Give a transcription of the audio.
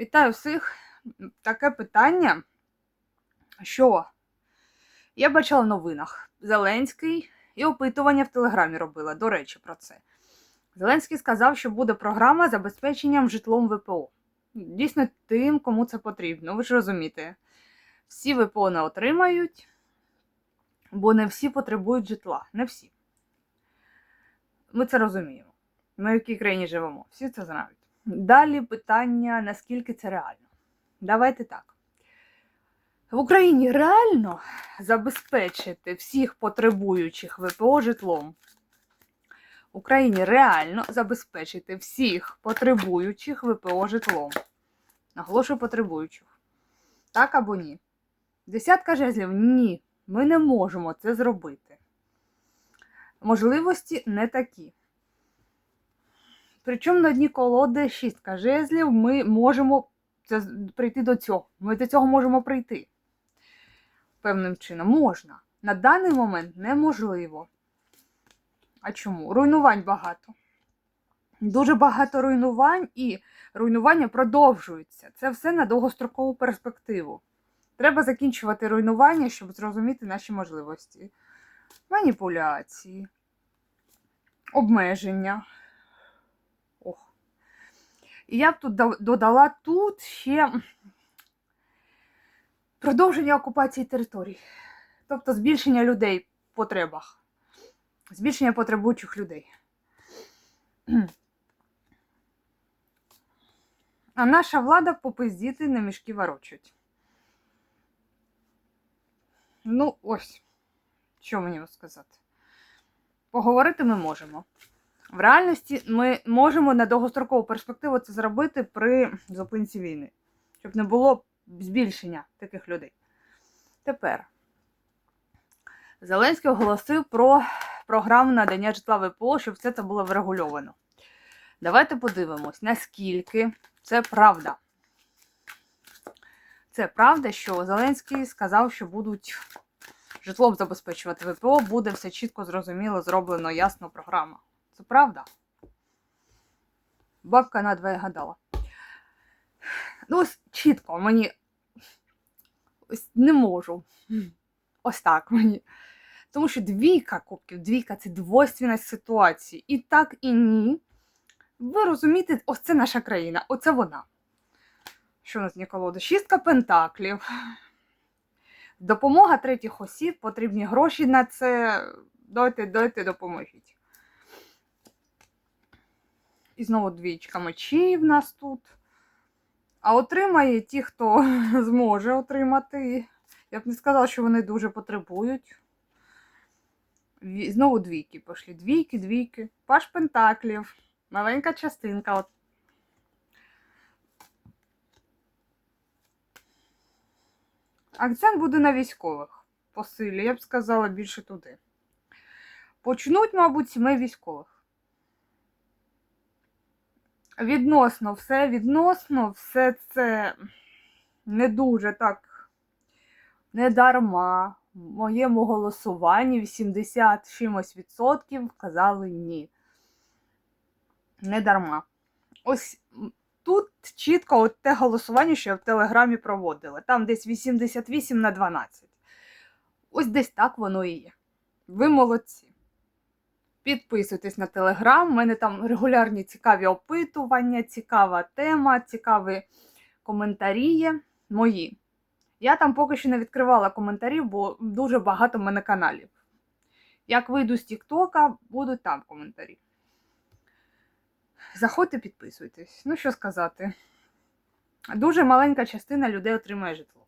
Вітаю всіх. Таке питання, що я бачила в новинах. Зеленський і опитування в Телеграмі робила, до речі, про це. Зеленський сказав, що буде програма забезпеченням житлом ВПО. Дійсно, тим, кому це потрібно. Ви ж розумієте, всі ВПО не отримають, бо не всі потребують житла. Не всі. Ми це розуміємо. Ми в якій країні живемо. Всі це знають. Далі питання, наскільки це реально. Давайте так. В Україні реально забезпечити всіх потребуючих ВПО житлом. В Україні реально забезпечити всіх потребуючих ВПО житлом. Наголошую потребуючих. Так або ні? Десятка жезлів ні. Ми не можемо це зробити. Можливості не такі. Причому на дні колоди шістка жезлів ми можемо прийти до цього. Ми до цього можемо прийти. Певним чином можна. На даний момент неможливо. А чому? Руйнувань багато. Дуже багато руйнувань і руйнування продовжуються. Це все на довгострокову перспективу. Треба закінчувати руйнування, щоб зрозуміти наші можливості. Маніпуляції, обмеження. І я б тут додала тут ще продовження окупації територій. Тобто збільшення людей в потребах. Збільшення потребуючих людей. А наша влада попиздіти на мішки ворочать. Ну, ось. Що мені сказати? Поговорити ми можемо. В реальності ми можемо на довгострокову перспективу це зробити при зупинці війни, щоб не було збільшення таких людей. Тепер Зеленський оголосив про програму надання житла ВПО, щоб все це було врегульовано. Давайте подивимось, наскільки це правда. Це правда, що Зеленський сказав, що будуть житлом забезпечувати ВПО, буде все чітко зрозуміло, зроблено ясно програма. Це правда? Бабка на двоє гадала. Ну, ось чітко мені ось не можу. Ось так мені. Тому що двійка кубків, двійка це двойственність ситуації. І так, і ні. Ви розумієте, ось це наша країна, оце вона. Що у нас є колода? Шістка пентаклів. Допомога третіх осіб, потрібні гроші на це. Дайте, дайте, допоможіть. І знову двічка мечів в нас тут. А отримає ті, хто зможе отримати. Я б не сказала, що вони дуже потребують. Знову двійки пішли. Двійки, двійки. Паш Пентаклів. Маленька частинка. От. Акцент буде на військових. По силі, я б сказала, більше туди. Почнуть, мабуть, сімей військових. Відносно все, відносно, все це не дуже так не дарма. В моєму голосуванні 80 чимось відсотків казали ні. Не дарма. Ось тут чітко от те голосування, що я в Телеграмі проводила. Там десь 88 на 12. Ось десь так воно і є. Ви молодці. Підписуйтесь на Телеграм. У мене там регулярні цікаві опитування, цікава тема, цікаві коментарі є мої. Я там поки що не відкривала коментарів, бо дуже багато в мене каналів. Як вийду з Тіктока, будуть там коментарі. Заходьте, підписуйтесь. Ну, що сказати. Дуже маленька частина людей отримає житло.